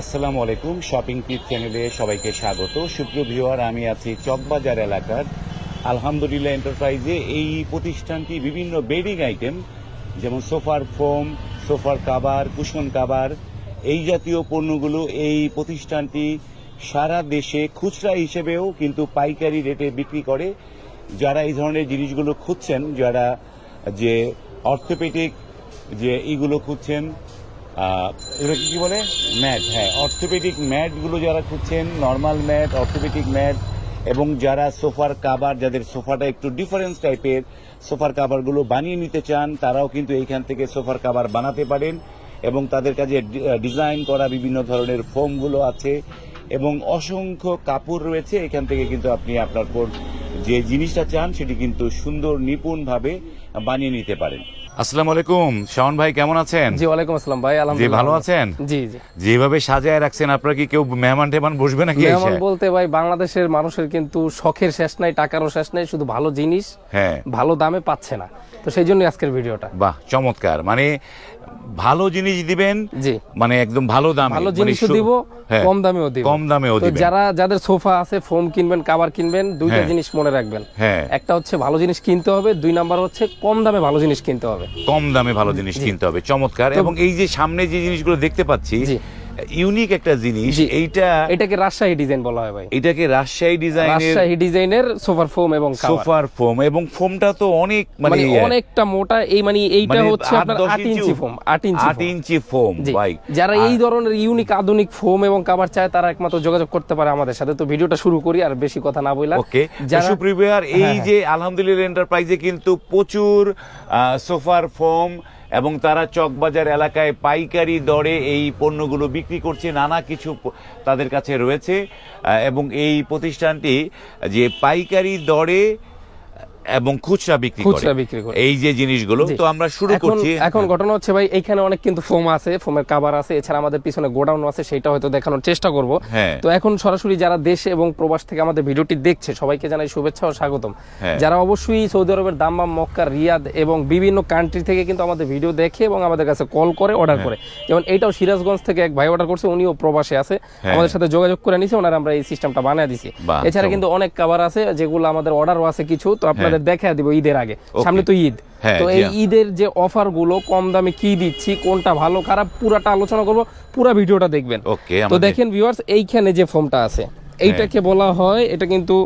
আসসালামু আলাইকুম শপিং টিপ চ্যানেলে সবাইকে স্বাগত। সুপ্রিয় ভিউয়ার, আমি আছি চকবাজার এলাকার আলহামদুলিল্লাহ এন্টারপ্রাইজে এই প্রতিষ্ঠানটি বিভিন্ন বেডিং আইটেম যেমন সোফার ফোম সোফার কাভার কুশন কাভার এই জাতীয় পণ্যগুলো এই প্রতিষ্ঠানটি সারা দেশে খুচরা হিসেবেও কিন্তু পাইকারি রেটে বিক্রি করে। যারা এই ধরনের জিনিসগুলো খুঁজছেন, যারা যে অর্থোপেডিক যে এইগুলো খুঁজছেন আহ, এগুলো কি বলে? ম্যাট হ্যাঁ অর্থোপেডিক ম্যাটগুলো যারা খুঁজছেন নর্মাল ম্যাট অর্থোপেডিক ম্যাট এবং যারা সোফার কাভার যাদের সোফাটা একটু ডিফারেন্স টাইপের সোফার কাভারগুলো বানিয়ে নিতে চান তারাও কিন্তু এইখান থেকে সোফার কাভার বানাতে পারেন এবং তাদের কাছে ডিজাইন করা বিভিন্ন ধরনের ফোমগুলো আছে এবং অসংখ্য কাপড় রয়েছে এখান থেকে কিন্তু আপনি আপনার যে জিনিসটা চান সেটি কিন্তু সুন্দর নিপুণভাবে বানিয়ে নিতে পারেন। আসসালামু আলাইকুম। শাওন ভাই কেমন আছেন? জি ওয়ালাইকুম আসসালাম ভাই জি আলহামদুলিল্লাহ ভালো আছেন? জি জি। যেভাবে সাজায় রাখছেন আপনারা কি কেউ মেহমান টেমান বসবে নাকি মেহমান বলতে ভাই বাংলাদেশের মানুষের কিন্তু শখের শেষ নাই টাকারও শেষ নাই শুধু ভালো জিনিস হ্যাঁ। ভালো দামে পাচ্ছে না। তো সেই জন্য আজকের ভিডিওটা। বাহ চমৎকার। মানে ভালো জিনিস দিবেন মানে একদম ভালো দামে ভালো জিনিস জিনিসও দিব হ্যাঁ, কম দামেও দিব। কম দামেও তো দিবেন। যারা যাদের সোফা আছে ফোম কিনবেন কভার কিনবেন দুইটা হ্যাঁ। জিনিস মনে রাখবেন। হ্যাঁ। একটা হচ্ছে ভালো জিনিস কিনতে হবে দুই নাম্বার হচ্ছে কম দামে ভালো জিনিস কিনতে হবে। কম দামে ভালো জিনিস কিনতে হবে চমৎকার। এবং এই যে সামনে যে জিনিসগুলো দেখতে পাচ্ছি জি। ইউনিক একটা জিনিস। এইটা এটাকে রাজশাহী ডিজাইন বলা হয় ভাই। এটাকে রাজশাহী ডিজাইনের রাজশাহী ডিজাইনের সোফার ফোম এবং সোফার ফোম এবং ফোমটা তো অনেক মানে মানে অনেকটা মোটা এই মানে এইটা মানে হচ্ছে আপনার দশ আট ইঞ্চি ফোম আট ইঞ্চি আট foam। ইঞ্চি ফোম ভাই। যারা এই ধরনের ইউনিক আধুনিক ফোম এবং কাভার চায় তারা একমাত্র যোগাযোগ করতে পারে আমাদের সাথে। তো ভিডিওটা শুরু করি আর বেশি কথা না বইলা। ওকে যারা সুপ্রিভিয়ার এই হ্যাঁ, যে আলহামদুলিল্লাহ এন্টারপ্রাইজে কিন্তু প্রচুর সোফার ফোম এবং তারা চকবাজার এলাকায় পাইকারি দরে এই পণ্যগুলো বিক্রি করছে, নানা কিছু তাদের কাছে রয়েছে। এবং এই প্রতিষ্ঠানটি যে পাইকারি দরে এবং খুচরা বিক্রি খুচরা বিক্রি করে। এই যে জিনিসগুলো তো আমরা শুরু করছি এখন ঘটনা হচ্ছে ভাই এখানে অনেক কিন্তু ফোম আছে ফোমের কাভার আছে এছাড়া আমাদের পিছনে গোডাউন আছে সেটা হয়তো দেখানোর চেষ্টা করব হ্যাঁ। তো এখন সরাসরি যারা দেশে এবং প্রবাস থেকে আমাদের ভিডিওটি দেখছে সবাইকে জানাই শুভেচ্ছা ও স্বাগতম হ্যাঁ। যারা অবশ্যই সৌদি আরবের দাম্মাম মক্কা রিয়াদ এবং বিভিন্ন কান্ট্রি থেকে কিন্তু আমাদের ভিডিও দেখে এবং আমাদের কাছে কল করে হ্যাঁ। অর্ডার করে যেমন এইটাও সিরাজগঞ্জ থেকে এক ভাই অর্ডার করছে উনিও প্রবাসে আছে হ্যাঁ। আমাদের সাথে যোগাযোগ করে নিছে ওনারা আমরা এই সিস্টেমটা বানিয়ে দিছি এছাড়া কিন্তু অনেক কাভার আছে যেগুলো আমাদের অর্ডারও আছে কিছু তো আপনাদের দেখা দিব ঈদের আগে। সামনে তো ঈদ। হ্যাঁ, তো এই হ্যাঁ। ঈদের যে অফারগুলো কম দামে কি দিচ্ছি কোনটা ভালো খারাপ পুরাটা আলোচনা করব পুরো ভিডিওটা দেখবেন। তো দেখেন ভিউয়ার্স এইখানে যে ফোমটা আছে এইটাকে বলা হয় এটা কিন্তু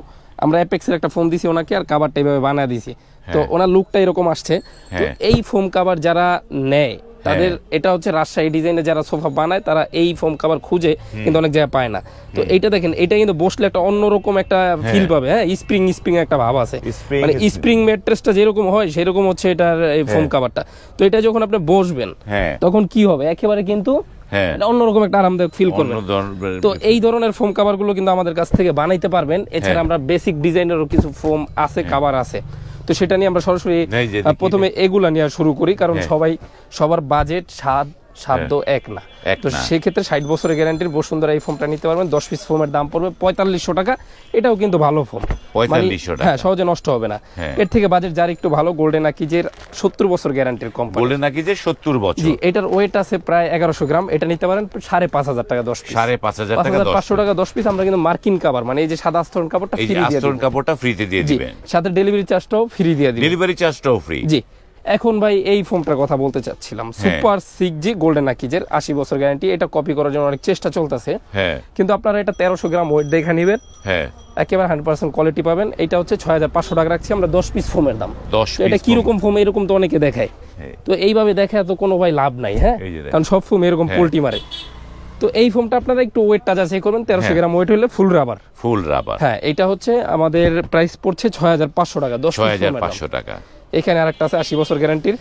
আমরা অ্যাপেক্সের একটা ফোন দিছি ওনাকে আর কাভারটা এইভাবে বানিয়ে দিছি। তো হ্যাঁ। ওনার লুকটা এরকম আসছে। তো হ্যাঁ। এই ফোম কাভার যারা নেয় তাদের এটা হচ্ছে রাজশাহী ডিজাইনে যারা সোফা বানায় তারা এই ফোম কাভার খুঁজে কিন্তু অনেক জায়গায় পায় না। তো এইটা দেখেন এটা কিন্তু বসলে একটা অন্যরকম একটা ফিল পাবে হ্যাঁ স্প্রিং স্প্রিং একটা ভাব আছে। মানে স্প্রিং ম্যাট্রেসটা যেরকম হয় সেরকম হচ্ছে এটার এই ফোম কাভারটা তো এটা যখন আপনি বসবেন হ্যাঁ। তখন কি হবে? একেবারে কিন্তু হ্যাঁ। অন্যরকম একটা আরামদায়ক ফিল করবেন তো এই ধরনের ফোম কাভারগুলো কিন্তু আমাদের কাছ থেকে বানাইতে পারবেন। এছাড়া হ্যাঁ। আমরা বেসিক ডিজাইনেরও কিছু ফোম আছে কাভার আছে। তো সেটা নিয়ে আমরা সরাসরি। প্রথমে এগুলা নিয়ে শুরু করি কারণ হ্যাঁ। সবাই সবার বাজেট স্বাদ সাধ্য এক না। তো সেক্ষেত্রে ষাট বছরের গ্যারান্টির বসুন্ধরা এই ফোমটা নিতে পারবেন। দশ পিস ফোমের দাম পড়বে পঁয়তাল্লিশশো টাকা। এটাও কিন্তু ভালো ফোম 4500 টাকা। হ্যাঁ সহজে নষ্ট হবে না। হ্যাঁ। এর থেকে বাজেট যার একটু ভালো গোল্ডেন আকিজের সত্তর বছর গ্যারান্টির কোম্পানি নাকি যে সত্তর বছর। জি এটার ওয়েট আছে প্রায় এগারোশো গ্রাম। এটা নিতে পারেন সাড়ে পাঁচ হাজার টাকা দশ পিস সাড়ে পাঁচ হাজার টাকা পাঁচশো টাকা দশ পিস আমরা কিন্তু মার্কিন কাভার মানে এই যে সাদা আস্তরণ কাপড়টা ফ্রি দিয়ে কাপড়টা ফ্রিতে দিয়ে দিবেন। সাথে ডেলিভারি চার্জটাও ফ্রি দিয়ে দিবেন। ডেলিভারি চার্জটাও ফ্রি জি। এখন ভাই এই ফোমটার কথা বলতে চাচ্ছিলাম। সুপার সিক্স জি গোল্ডেন আকিজের আশি বছর গ্যারান্টি এটা কপি করার জন্য অনেক চেষ্টা চলতেছে। হ্যাঁ। কিন্তু আপনারা এটা তেরোশো গ্রাম ওয়েট দেখে নেবেন। হ্যাঁ। একেবারে হান্ড্রেড পার্সেন্ট কোয়ালিটি পাবেন। এটা হচ্ছে ছয় হাজার পাঁচশো টাকা রাখছি আমরা দশ পিস ফোমের দাম। এটা কীরকম ফোম এরকম তো অনেকে দেখায়। হ্যাঁ। তো এইভাবে দেখায় তো কোনো ভাই লাভ নাই হ্যাঁ। কারণ সব ফোম এরকম। পোল্টি মারে। তো এই ফোমটা আপনারা একটু ওয়েটটা যাচাই করবেন তেরোশো। গ্রাম ওয়েট হলে ফুল রাবার ফুল রাবার হ্যাঁ এটা হচ্ছে আমাদের প্রাইস পড়ছে ছয় হাজার পাঁচশো টাকা দশ হাজার পাঁচশো টাকা। এখানে আরেকটা আছে আশি বছর গ্যারান্টির।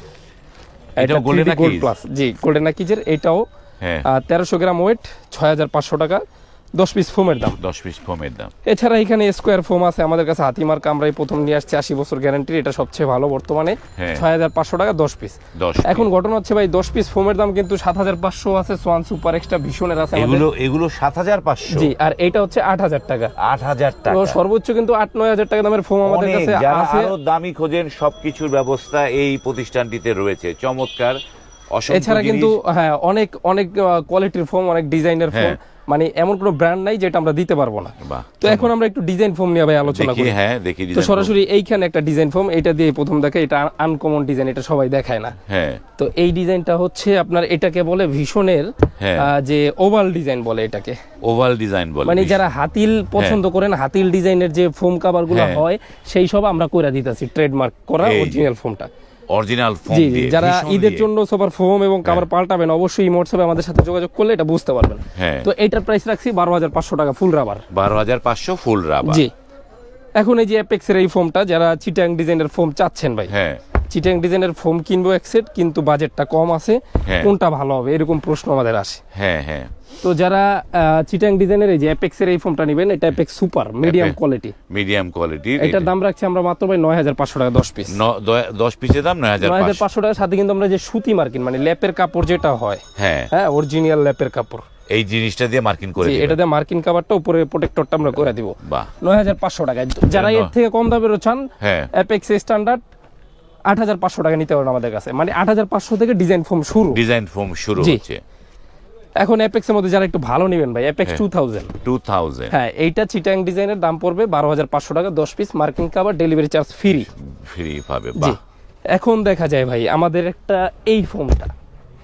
গোল্ড? প্লাস জি গোল্ডেন আকিজের এটাও হ্যাঁ। তেরোশো গ্রাম ওয়েট ছয় হাজার পাঁচশো টাকা। দশ পিস ফোমের দাম। দশ পিস ফোমের দাম। এছাড়া এখানে স্কোয়ার ফোম আছে আমাদের কাছে হাতিমার কামরাই প্রথম নিয়ে আসছে আশি বছর গ্যারান্টি এটা সবচেয়ে ভালো বর্তমানে। হ্যাঁ। ছয় হাজার পাঁচশো টাকা দশ পিস এখন ঘটনা হচ্ছে ভাই দশ পিস ফোমের দাম কিন্তু সাত হাজার পাঁচশো আছে সোয়ান সুপার এক্সট্রা ভীষণের আছে এগুলো এগুলো সাত হাজার পাঁচশো। জি আর এটা হচ্ছে আট হাজার টাকা। আট হাজার তো টাকা সর্বোচ্চ কিন্তু আট নয় হাজার টাকা দামের ফোম আমাদের কাছে আছে। আরও দামি খোঁজেন সবকিছুর ব্যবস্থা এই প্রতিষ্ঠানটিতে রয়েছে। চমৎকার এছাড়া কিন্তু হ্যাঁ অনেক অনেক কোয়ালিটির ফোম অনেক ডিজাইনের ফোম হ্যাঁ। মানে এমন কোনো ব্র্যান্ড নাই যেটা আমরা দিতে পারব না। তো এখন আমরা একটু ডিজাইন ফোম নিয়ে ভাই আলোচনা করি। হ্যাঁ দেখি তো সরাসরি এইখানে একটা ডিজাইন ফোম এটা দিয়ে প্রথম দেখে এটা আনকমন ডিজাইন এটা সবাই দেখায় না। হ্যাঁ। তো এই ডিজাইনটা হচ্ছে আপনার এটাকে বলে ভীষণের হ্যাঁ। যে ওভাল ডিজাইন বলে এটাকে। ওভাল ডিজাইন বলে মানে যারা হাতিল পছন্দ করেন হাতিল ডিজাইনের যে ফোম কাভারগুলো হ্যাঁ। হয় সেই সব আমরা করে দিতেছি ট্রেডমার্ক করা। অরিজিনাল ফোমটা অরিজিনাল ফোম জি জি দিয়ে যারা ঈদের জন্য সবার ফোম এবং কাভার পাল্টাবেন অবশ্যই হোয়াটসঅ্যাপে আমাদের সাথে যোগাযোগ করলে এটা বুঝতে পারবেন। হ্যাঁ। তো এটার প্রাইস রাখছি বারো হাজার পাঁচশো টাকা ফুল রাবার বারো হাজার পাঁচশো ফুল রাবার জি। এখন এই যে অ্যাপেক্সের এই ফোমটা যারা চিটাং ডিজাইনের ফোম চাচ্ছেন ভাই হ্যাঁ। চিটাং ডিজাইনের ফোম কিনবো এক সেট কিন্তু বাজেটটা কম আছে। হ্যাঁ। কোনটা ভালো হবে এরকম প্রশ্ন আমাদের আসে। হ্যাঁ হ্যাঁ। তো যারা চিটাং ডিজাইনের এই যে অ্যাপেক্সের এই ফোমটা নেবেন এটা Apex super medium quality medium কোয়ালিটির এটার দাম রাখছি আমরা মাত্র ভাই নয় হাজার পাঁচশো টাকা দশ পিস দশ পিসের দাম নয় হাজার নয় পাঁচশো টাকার সাথে কিন্তু আমরা যে সুতি মার্কিন মানে ল্যাপের কাপড় যেটা হয় হ্যাঁ। হ্যাঁ অরিজিনাল ল্যাপের কাপড়। এই জিনিসটা দিয়ে মার্কিং করে দিবেন। এটাতে মার্কিন কাভারটা উপরে প্রোটেক্টরটা আমরা করে দিব। বাহ। নয় হাজার পাঁচশো টাকায়। যারা এর থেকে কম দামেরও চান হ্যাঁ। অ্যাপেক্স স্ট্যান্ডার্ড আট হাজার পাঁচশো টাকা নিতে পারেন আমাদের কাছে। মানে আট হাজার পাঁচশো থেকে ডিজাইন ফর্ম শুরু। ডিজাইন ফোম শুরু হচ্ছে। এখন অ্যাপেক্সের মধ্যে যারা একটু ভালো নেবেন ভাই Apex two thousand two thousand হ্যাঁ এইটা চিটাং ডিজাইনের দাম পড়বে বারো হাজার পাঁচশো টাকা দশ piece marking cover delivery charge free free পাবে এখন দেখা যায় ভাই আমাদের একটা এই ফোনটা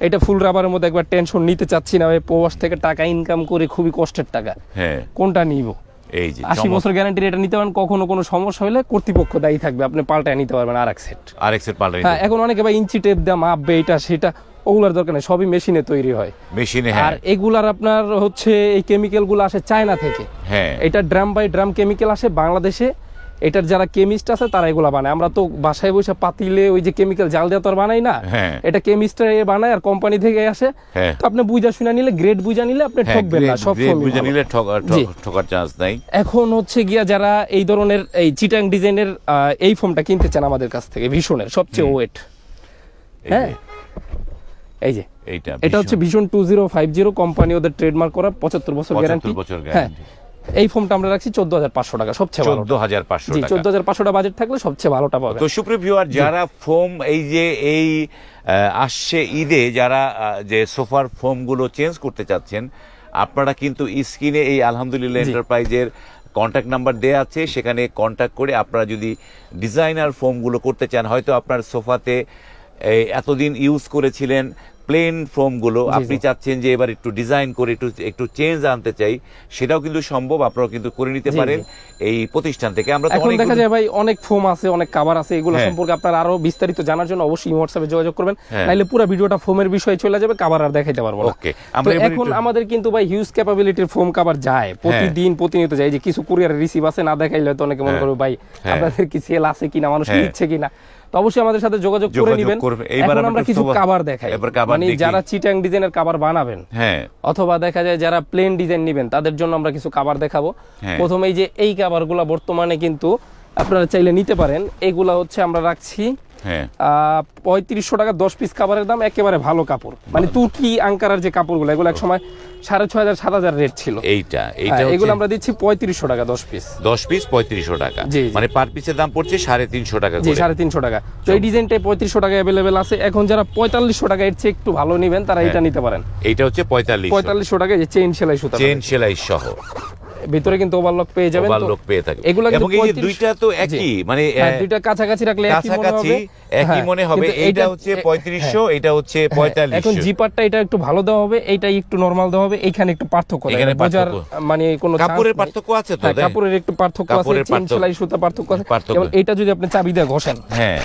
এটা ফুল রাবারের মধ্যে একবার টেনশন নিতে চাচ্ছি না ভাই প্রবাস থেকে টাকা ইনকাম করে খুবই কষ্টের টাকা। হ্যাঁ। কোনটা নিব? এই যে আশি বছর গ্যারান্টি এটা নিতে পারেন কখনো কোনো সমস্যা হলে কর্তৃপক্ষ দায়ী থাকবে আপনি পাল্টায় নিতে পারবেন আর আরেক সেট পাল্টায় পাল্টা হ্যাঁ এখন অনেকে ভাই ইঞ্চি টেপ দেওয়া মাপবে এটা সেটা ওগুলার দরকার নেই সবই মেশিনে তৈরি হয়। মেশিনে আর হ্যাঁ এগুলার আপনার হচ্ছে এই কেমিক্যালগুলো আসে চায়না থেকে। হ্যাঁ। এটা ড্রাম বাই ড্রাম কেমিক্যাল আসে বাংলাদেশে এটার যারা কেমিস্ট আছে তারা এগুলা বানায়। আমরা তো বাসায় বসে পাতিলে ওই যে কেমিক্যাল জাল দেওয়া তো আর বানাই না। হ্যাঁ। এটা কেমিস্টরা বানায় আর কোম্পানি থেকে আসে। হ্যাঁ। তো আপনি বুঝা শুনে নিলে গ্রেড বুঝা নিলে আপনি হ্যাঁ ঠকবেন না সব ফোনই নিলে ঠক- ঠকার চান্স নাই। এখন হচ্ছে গিয়া যারা এই ধরনের এই চিটাং ডিজাইনের এই ফোনটা কিনতে চান আমাদের কাছ থেকে ভীষণের সবচেয়ে ওয়েট। হ্যাঁ? এই যে। এটা হচ্ছে ভীষণ। Two zero five zero company ওদের ট্রেডমার্ক করা পঁচাত্তর বছর 75 গ্যারান্টি বছর হ্যাঁ। এই ফোনটা আমরা রাখছি চোদ্দ হাজার পাঁচশো টাকা সবচেয়ে ভালো। চোদ্দ হাজার পাঁচশো চোদ্দ হাজার পাঁচশো টাকা বাজেট থাকলে সবচেয়ে ভালোটা পাবে। তো সুপ্রিয় ভিউয়ার যারা ফোম এই যে এই আসছে ঈদে যারা যে সোফার ফোমগুলো চেঞ্জ করতে চাচ্ছেন আপনারা কিন্তু স্ক্রিনে এই আলহামদুলিল্লাহ এন্টারপ্রাইজের কন্ট্যাক্ট নাম্বার দেওয়া আছে সেখানে কন্ট্যাক্ট করে আপনারা যদি ডিজাইনার ফোমগুলো করতে চান হয়তো আপনার সোফাতে এতদিন ইউজ করেছিলেন প্লেন ফোমগুলো আপনি চাচ্ছেন যে এবার একটু ডিজাইন করে একটু একটু চেঞ্জ আনতে চাই সেটাও কিন্তু সম্ভব আপনারা কিন্তু করে নিতে। পারেন এই প্রতিষ্ঠান থেকে আমরা তো এখন অনেক দেখা যায় ভাই অনেক ফোম আছে অনেক কাভার আছে এগুলো হ্যাঁ। সম্পর্কে আপনার আরও বিস্তারিত জানার জন্য অবশ্যই হোয়াটসঅ্যাপে যোগাযোগ করবেন হ্যাঁ। নাইলে পুরো ভিডিওটা ফোমের বিষয়ে চলে যাবে কাভার আর দেখাইতে পারব না ওকে আমরা এখন আমাদের কিন্তু ভাই হিউজ ক্যাপাবিলিটির ফোম কাভার যায় প্রতিদিন প্রতিনিয়ত যায় যে কিছু কুরিয়ার রিসিভ আছে না দেখাইলে তো অনেকে মনে হ্যাঁ। করবে ভাই হ্যাঁ। আপনাদের কি সেল আছে কিনা মানুষ হ্যাঁ। নিচ্ছে কিনা তো অবশ্যই আমাদের সাথে যোগাযোগ করে নিবেন। এখন আমরা কিছু কাভার দেখাই। এবার মানে যারা চিটাং ডিজাইনের কাভার বানাবেন হ্যাঁ। অথবা দেখা যায় যারা প্লেন ডিজাইন নেবেন তাদের জন্য আমরা কিছু কাভার দেখাবো। প্রথমেই প্রথমে এই যে এই কাভারগুলো বর্তমানে কিন্তু আপনারা চাইলে নিতে পারেন। এগুলা হচ্ছে আমরা রাখছি হ্যাঁ পঁয়ত্রিশশো টাকা দশ পিস কাপড়ের দাম একেবারে ভালো কাপড়। মানে তুর্কি আঙ্কারার যে কাপড়গুলো এগুলো এক সময় সাড়ে ছয় হাজার সাত হাজার রেট ছিল। এইটা এইটা হ্যাঁ, এগুলো আমরা দিচ্ছি পঁয়ত্রিশশো টাকা দশ পিস দশ পিস পঁয়ত্রিশশো টাকা। মানে পার পিসের দাম পড়ছে সাড়ে তিনশো টাকা জি সাড়ে তিনশো টাকা। তো এই ডিজাইনটাই পঁয়ত্রিশশো টাকা অ্যাভেলেবেল আছে। এখন যারা পঁয়তাল্লিশশো টাকা এর চেয়ে একটু ভালো নেবেন তারা হ্যাঁ। এটা নিতে পারেন। এইটা হচ্ছে পঁয়তাল্লিশ পঁয়তাল্লিশশো টাকা যে চেইন সেলাই সুতা চেন সেলাই সহ। ভিতরে কিন্তু ওভারলক পেয়ে যাবেন ওভারলোক পেয়ে থাকে এগুলো কিন্তু এই দুইটা তো একই মানে হ্যাঁ, দুইটা কাছাকাছি রাখলে একই মনে হবে। একই হ্যাঁ, মনে হবে। এইটা হচ্ছে এ- পঁয়ত্রিশশো এটা হচ্ছে হ্যাঁ, এখন জিপারটা এটা একটু ভালো দেওয়া হবে এইটা একটু নরমাল দেওয়া হবে এইখানে একটু পার্থক্য। এখানে বোঝার মানে কোনো কাপড়ের পার্থক্য আছে তো কাপড়ের একটু পার্থক্য আছে কাপড়ের চেন। সেলাই সুতা পার্থক্য আছে। যেমন এটা যদি আপনি চাবি দিয়ে ঘষেন হ্যাঁ।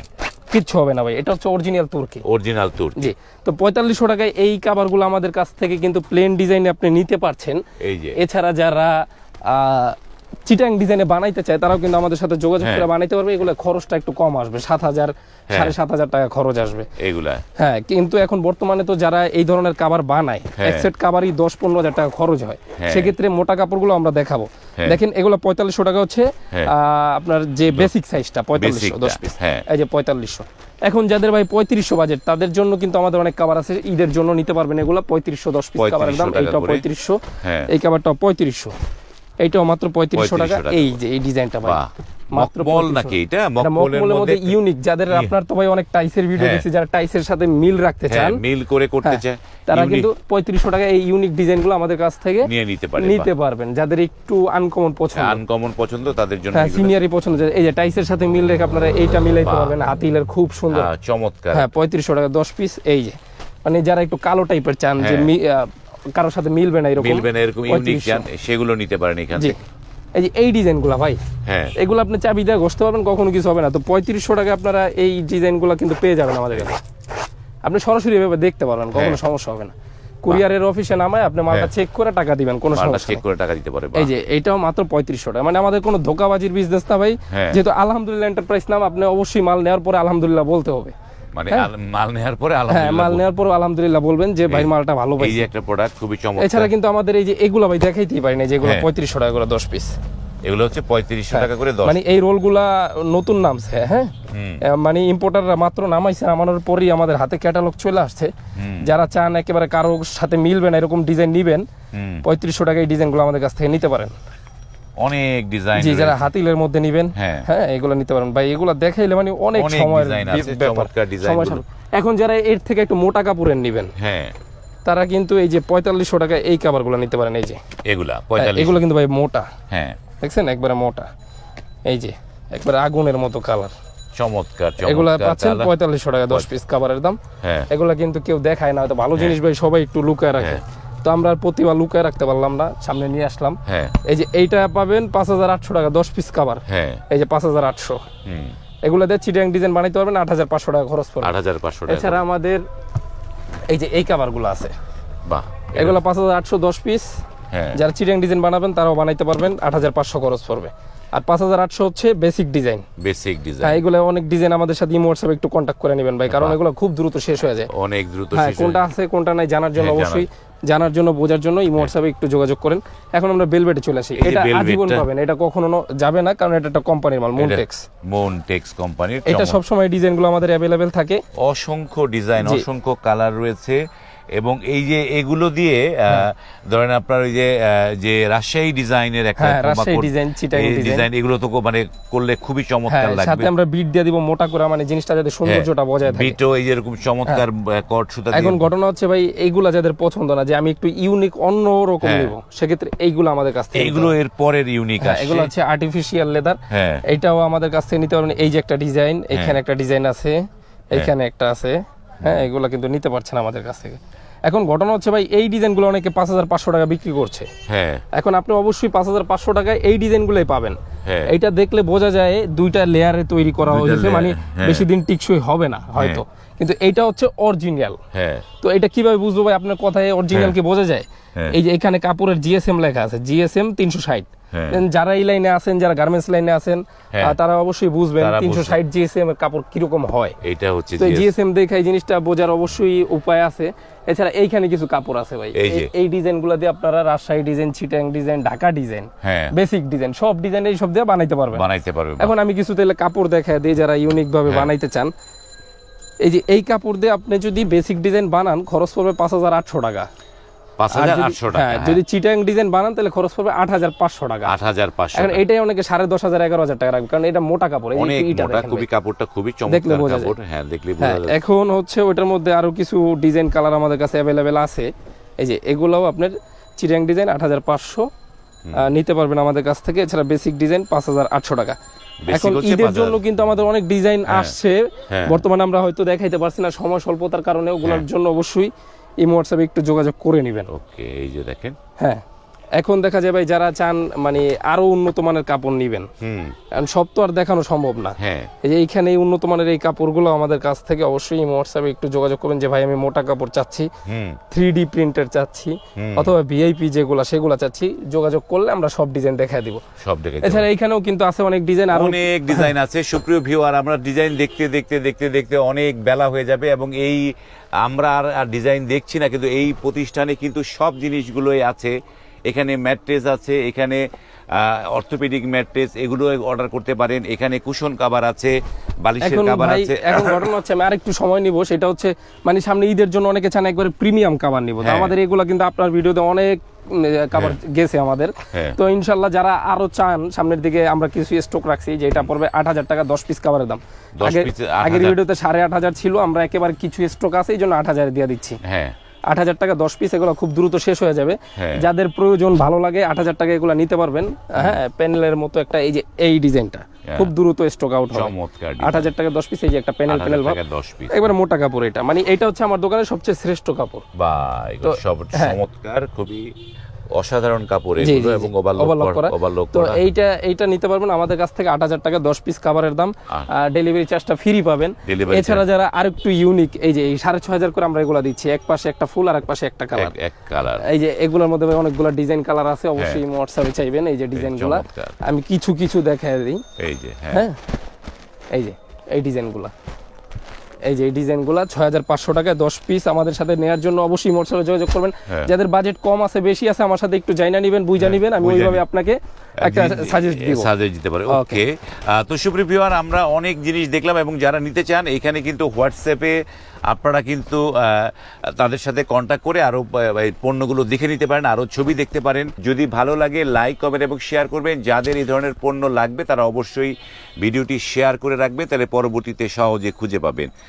কিচ্ছু হবে না ভাই এটা হচ্ছে অরিজিনাল তুর্কি। অরিজিনাল তুর জি তো পঁয়তাল্লিশশো টাকায় এই কাভারগুলো আমাদের কাছ থেকে কিন্তু প্লেন ডিজাইনে আপনি নিতে পারছেন। এই যে। এছাড়া যারা চিটাং ডিজাইনে বানাইতে চায় তারাও কিন্তু আমাদের সাথে যোগাযোগ হ্যাঁ। করে বানাইতে পারবে এগুলো খরচটা একটু কম আসবে সাত হাজার হ্যাঁ। সাড়ে সাত হাজার টাকা খরচ আসবে এইগুলা হ্যাঁ কিন্তু এখন বর্তমানে তো যারা এই ধরনের কাবার বানায় হ্যাঁ। এক সেট কাবারই দশ পনেরো হাজার টাকা খরচ হয়। সেক্ষেত্রে মোটা কাপড়গুলো আমরা দেখাবো। দেখেন এগুলো পঁয়তাল্লিশশো টাকা হচ্ছে আপনার যে বেসিক সাইজটা পঁয়তাল্লিশশো দশ পিস। এই যে পঁয়তাল্লিশশো এখন যাদের ভাই পঁয়ত্রিশশো বাজেট তাদের জন্য কিন্তু আমাদের অনেক কাবার আছে ঈদের জন্য নিতে পারবেন এগুলো পঁয়ত্রিশশো দশ পিস কাবারের দাম 3500 টাকা এইটাও করে। পঁয়ত্রিশশো এই কাবারটা পঁয়ত্রিশশো এইটাও মাত্র পঁয়ত্রিশশো টাকা। এই যে এই ডিজাইনটা ভাই মাত্র মকমল নাকি এটা? মকমলের মধ্যে ইউনিক যাদের। আপনার তো ভাই অনেক টাইসের ভিডিও হ্যাঁ। দেখছি যারা টাইসের সাথে মিল রাখতে হ্যাঁ চান। মিল করে করতে হ্যাঁ, চায়। তারা কিন্তু পঁয়ত্রিশশো টাকা এই ইউনিক ডিজাইনগুলো আমাদের কাছ থেকে নিয়ে নিতে পারে নিতে পারবেন। যাদের একটু আনকমন পছন্দ। আনকমন পছন্দ তাদের জন্য সিনিয়রই পছন্দ। এই যে টাইসের সাথে মিল রেখে আপনারা এইটা মিলাইতে পারবেন হাতিলের খুব সুন্দর। চমৎকার। হ্যাঁ পঁয়ত্রিশশো টাকা দশ পিস এই যে। মানে যারা একটু কালো টাইপের চান যে কারোর সাথে মিলবে না এরকম। মিলবে না এরকম ইউনিক 3500 সেগুলো নিতে পারেন এখান থেকে। এই যে এই ডিজাইনগুলো ভাই হ্যাঁ। এগুলো আপনি চাবি দিয়ে ঘষতে পারবেন কখনো কিছু হবে না। তো পঁয়ত্রিশশো টাকা আপনারা এই ডিজাইনগুলো কিন্তু পেয়ে যাবেন আমাদের কাছে। আপনি সরাসরি এভাবে দেখতে পারবেন কখনো হ্যাঁ। সমস্যা হবে না। কুরিয়ারের অফিসে নামায় আপনি মালটা হ্যাঁ। চেক করে টাকা দিবেন কোনো সমস্যা চেক করে টাকা দিতে পারে এই যে এইটাও মাত্র পঁয়ত্রিশশো টাকা। মানে আমাদের কোনো ধোকাবাজির বিজনেস না ভাই। হ্যাঁ। যেহেতু আলহামদুলিল্লাহ এন্টারপ্রাইজ নাম আপনি অবশ্যই মাল নেওয়ার পরে আলহামদুলিল্লাহ বলতে হবে। মানে হ্যাঁ। আল- মাল নেওয়ার পরে হ্যাঁ মাল নেওয়ার পর আলহামদুলিল্লাহ বলবেন যে ভাই মালটা ভালো এই একটা প্রোডাক্ট খুবই চমৎকার। এছাড়া কিন্তু আমাদের এই যে এগুলো ভাই দেখাইতেই পারি না যেগুলো হ্যাঁ। পঁয়ত্রিশশো টাকা করে দশ পিস এগুলো হচ্ছে পঁয়ত্রিশশো টাকা করে দশ। মানে এই রোলগুলা নতুন নামছে হ্যাঁ? মানে ইম্পোর্টাররা মাত্র নামাইছে নামানোর পরেই আমাদের হাতে ক্যাটালগ চলে আসছে। যারা চান একেবারে কারোর সাথে মিলবে না এরকম ডিজাইন নিবেন পঁয়ত্রিশশো টাকা এই ডিজাইনগুলো আমাদের কাছ থেকে নিতে পারেন। অনেক ডিজাইন জি যারা হাতিলের মধ্যে নিবেন হ্যাঁ। হ্যাঁ এগুলো নিতে পারেন। ভাই এগুলো দেখাইলে মানে অনেক। চমৎকার সময় এখন যারা এর থেকে একটু মোটা কাপড়ের নিবেন হ্যাঁ। তারা কিন্তু এই যে পঁয়তাল্লিশশো টাকা এই নিতে পারেন এই যে। এগুলা হ্যাঁ, এগুলো কিন্তু ভাই মোটা। হ্যাঁ। দেখছেন? একবারে মোটা। এই যে একবারে আগুনের মতো কালার চমৎকার এগুলা পাচ্ছেন। পঁয়তাল্লিশশো টাকা দশ পিস কাভারের দাম। হ্যাঁ। এগুলা কিন্তু কেউ দেখায় না হয়তো ভালো জিনিস ভাই সবাই একটু লুকায় রাখে। তো আমরা প্রতিবার লুকায় রাখতে পারলাম না সামনে নিয়ে আসলাম। হ্যাঁ। এই যে এইটা পাবেন পাঁচ হাজার আটশো টাকা দশ পিস কাভার হ্যাঁ। এই যে পাঁচ হাজার আটশো। এগুলো দিয়ে চিটিয়াং ডিজাইন বানাইতে পারবেন আট হাজার পাঁচশো টাকা খরচ পড়বে। আট হাজার পাঁচশো টাকা। এছাড়া আমাদের এই যে এই কাভারগুলো আছে। বাহ এগুলো পাঁচ হাজার আটশো দশ পিস হ্যাঁ। যারা চিটিয়াং ডিজাইন বানাবেন তারাও বানাইতে পারবেন আট হাজার পাঁচশো খরচ পড়বে। আর পাঁচ হাজার আটশো হচ্ছে বেসিক ডিজাইন বেসিক হ্যাঁ ডিজাইন এগুলো অনেক ডিজাইন আমাদের সাথে ইমো হোয়াটসঅ্যাপে একটু কন্ট্যাক্ট করে নেবেন ভাই কারণ। এগুলো খুব দ্রুত শেষ হয়ে যায়। অনেক দ্রুত হ্যাঁ শেষ হয়ে কোনটা আছে কোনটা নাই জানার জন্য হ্যাঁ, অবশ্যই জানার জন্য বোঝার জন্য ইমো হোয়াটসঅ্যাপে একটু যোগাযোগ করেন। এখন আমরা বেলভেটে চলে আসি। এটা আজীবন পাবেন। এটা কখনো যাবে না কারণ এটা একটা কোম্পানির মাল মনটেক্স মনটেক্স কোম্পানির এটা সব সময় ডিজাইনগুলো আমাদের অ্যাভেলেবেল থাকে। অসংখ্য ডিজাইন অসংখ্য কালার রয়েছে। এবং এই যে এগুলো দিয়ে ধরেন আপনার ওই যে যে রাজশাহী ডিজাইনের একটা হ্যাঁ, রাজশাহী ডিজাইন, এগুলো তো মানে করলে খুবই হ্যাঁ চমৎকার সাথে আমরা বিট দিয়ে দিব মোটা করে মানে জিনিসটা যাতে সৌন্দর্যটা বজায় থাকে। বিটো এই যে এরকম চমৎকার কট সুতা এখন ঘটনা হচ্ছে ভাই এইগুলা যাদের পছন্দ না যে আমি একটু ইউনিক অন্য রকম হ্যাঁ। নিব সেক্ষেত্রে এইগুলো আমাদের কাছ থেকে এগুলো এর পরের ইউনিক হ্যাঁ, আসছে এগুলো হচ্ছে আর্টিফিশিয়াল লেদার হ্যাঁ। এটাও আমাদের কাছ থেকে নিতে পারবেন। এই যে একটা ডিজাইন এখানে একটা ডিজাইন আছে এখানে একটা আছে। হ্যাঁ এগুলো কিন্তু নিতে পারছেন আমাদের কাছ থেকে। এখন ঘটনা হচ্ছে ভাই এই ডিজাইনগুলো অনেকে পাঁচ হাজার পাঁচশো টাকা বিক্রি করছে। হ্যাঁ। এখন আপনি অবশ্যই পাঁচ হাজার পাঁচশো টাকায় এই ডিজাইনগুলোই পাবেন। হ্যাঁ। এইটা দেখলে বোঝা যায় দুইটা লেয়ারে তৈরি করা হয়েছে মানে হ্যাঁ। বেশি দিন টিকসই হবে না হয়তো। কিন্তু এইটা হচ্ছে অরিজিনাল হ্যাঁ। তো এটা কীভাবে বুঝব ভাই? আপনার কথায় অরিজিনাল কি বোঝা যায়? হ্যাঁ। এই যে এখানে কাপড়ের জিএসএম লেখা আছে জিএসএম তিনশো ষাট। হ্যাঁ। যারা এই লাইনে আছেন যারা গার্মেন্টস লাইনে আছেন হ্যাঁ। তারা অবশ্যই বুঝবেন তিনশো। ষাট জিএসএম এর কাপড় কীরকম হয়। এইটা হচ্ছে তো জিএসএম দেখে এই জিনিসটা বোঝার অবশ্যই উপায় আছে। এছাড়া এইখানে কিছু কাপড় আছে ভাই। এই ডিজাইনগুলো দিয়ে আপনারা Rajshahi design Chittagong design Dhaka design হ্যাঁ। বেসিক ডিজাইন সব ডিজাইন এই সব দিয়ে বানাইতে পারবেন। বানাইতে পারবে এখন আমি কিছু তাহলে কাপড় দেখা দিই যারা ইউনিক ভাবে হ্যাঁ। বানাইতে চান। এই যে এই কাপড় দিয়ে আপনি যদি বেসিক ডিজাইন বানান খরচ পড়বে পাঁচ হাজার আটশো টাকা। যদি- হ্যাঁ, চিটাং ডিজাইন বানান তাহলে খরচ পড়বে আট হাজার পাঁচশো টাকা। আট হাজার পাঁচশো এখন এটাই অনেকে সাড়ে দশ হাজার এগারো হাজার টাকা রাখবে কারণ এটা মোটা কাপড় অনেক মোটা খুবই কাপড়টা খুবই চমৎকার কাপড় হ্যাঁ দেখলে হ্যাঁ এখন হচ্ছে ওটার মধ্যে আরও কিছু ডিজাইন কালার আমাদের কাছে অ্যাভেলেবেল আছে। এই যে এগুলোও আপনার চিটাং ডিজাইন আট হাজার পাঁচশো নিতে পারবেন আমাদের কাছ থেকে। এছাড়া বেসিক ডিজাইন পাঁচ হাজার আটশো টাকা। এখন ঈদের জন্য কিন্তু আমাদের অনেক ডিজাইন আসছে। হ্যাঁ। বর্তমানে আমরা হয়তো দেখাইতে পারছি না সময় স্বল্পতার কারণে ওগুলোর হ্যাঁ। জন্য অবশ্যই ইমো হোয়াটসঅ্যাপে একটু যোগাযোগ করে নেবেন। ওকে এই যে দেখেন। হ্যাঁ। এখন দেখা যায় ভাই যারা চান মানে আরও উন্নত মানের কাপড় নিবেন। হুম। কারণ সব তো আর দেখানো সম্ভব না। হ্যাঁ। যে এইখানে এই উন্নত মানের এই কাপড়গুলো আমাদের কাছ থেকে অবশ্যই হোয়াটসঅ্যাপে একটু যোগাযোগ করবেন যে ভাই আমি মোটা কাপড় চাচ্ছি। থ্রি ডি প্রিন্টের চাচ্ছি। অথবা ভিআইপি যেগুলো সেগুলো চাচ্ছি। যোগাযোগ করলে আমরা সব ডিজাইন দেখায় দিব। সব দেখে এছাড়া এইখানেও কিন্তু আছে অনেক ডিজাইন আর অনেক ডিজাইন আছে। সুপ্রিয় ভিউয়ার আমরা ডিজাইন দেখতে দেখতে দেখতে দেখতে অনেক বেলা হয়ে যাবে এবং এই আমরা আর আর ডিজাইন দেখছি না। কিন্তু এই প্রতিষ্ঠানে কিন্তু সব জিনিসগুলোই আছে। এখানে ম্যাট্রেস আছে এখানে অর্থোপেডিক ম্যাট্রেস এগুলো অর্ডার করতে পারেন। এখানে কুশন কাভার আছে বালিশের আছে। এখন ঘটনা হচ্ছে আমি আরেকটু সময় নিব সেটা হচ্ছে মানে সামনে ঈদের জন্য অনেকে চান একবারে প্রিমিয়াম কাভার নিব। হ্যাঁ। আমাদের এগুলা কিন্তু আপনার ভিডিওতে অনেক কাভার গেছে আমাদের। হ্যাঁ। তো ইনশাল্লাহ যারা আরও চান সামনের দিকে আমরা কিছু স্টক রাখছি যেটা পড়বে আট হাজার টাকা দশ পিস কাভারের দাম। 10 আগে- piece এ 8,000 আগের ভিডিওতে সাড়ে আট হাজার ছিল আমরা একেবারে কিছু স্টক আছে এই জন্য আট হাজার দিয়ে দিচ্ছি। হ্যাঁ। আট হাজার টাকা দশ পিস এগুলো খুব দ্রুত শেষ হয়ে যাবে। হ্যাঁ। যাদের প্রয়োজন ভালো লাগে আট হাজার টাকা এগুলো নিতে পারবেন। হ্যাঁ। প্যানেলের মতো একটা এই যে এই ডিজাইনটা হ্যাঁ। খুব দ্রুত স্টক আউট হবে। আট হাজার টাকা দশ পিস এই যে একটা প্যানেল প্যানেল ভাব। দশ পিস একবারে মোটা কাপড় এটা। মানে এটা হচ্ছে আমার দোকানের সবচেয়ে শ্রেষ্ঠ কাপড়। বা সব হ্যাঁ। চমৎকার খুবই অসাধারণ কাপড় এগুলো এবং। ওভারলোক তো এইটা এইটা নিতে পারবেন আমাদের কাছ থেকে আট হাজার টাকা দশ পিস কাভারের দাম। ডেলিভারি চার্জটা ফ্রি পাবেন। এছাড়া যারা আরেকটু ইউনিক এই যে এই সাড়ে ছয় হাজার করে আমরা এগুলো দিচ্ছি। এক পাশে একটা ফুল আর এক পাশে একটা কালার এক- কালার এই যে এগুলোর মধ্যে অনেকগুলো ডিজাইন কালার আছে অবশ্যই হোয়াটসঅ্যাপে চাইবেন এই যে ডিজাইনগুলো চমৎকার। আমি কিছু কিছু দেখাই দিই। এই যে হ্যাঁ। হ্যাঁ। এই যে এই ডিজাইনগুলো এই যে ডিজাইনগুলো ছয় হাজার পাঁচশো টাকায় দশ পিস আমাদের সাথে নেওয়ার জন্য অবশ্যই হোয়াটসঅ্যাপে যোগাযোগ করবেন। হ্যাঁ। যাদের বাজেট কম আছে বেশি আছে আমার সাথে একটু জাইনা নেবেন বুঝা নেবেন আমি ওইভাবে আপনাকে একটা সাজেস্ট দিব। সাজেস্ট দিতে পারে. ওকে তো সুপ্রিয় ভিউয়ার আমরা অনেক জিনিস দেখলাম এবং যারা নিতে চান এখানে কিন্তু হোয়াটসঅ্যাপে আপনারা কিন্তু তাদের সাথে কন্ট্যাক্ট করে আরও পণ্যগুলো দেখে নিতে পারেন আরও ছবি দেখতে পারেন। যদি ভালো লাগে লাইক কমেন্ট এবং শেয়ার করবেন। যাদের এই ধরনের পণ্য লাগবে তারা অবশ্যই ভিডিওটি শেয়ার করে রাখবে তাহলে পরবর্তীতে সহজে খুঁজে পাবেন।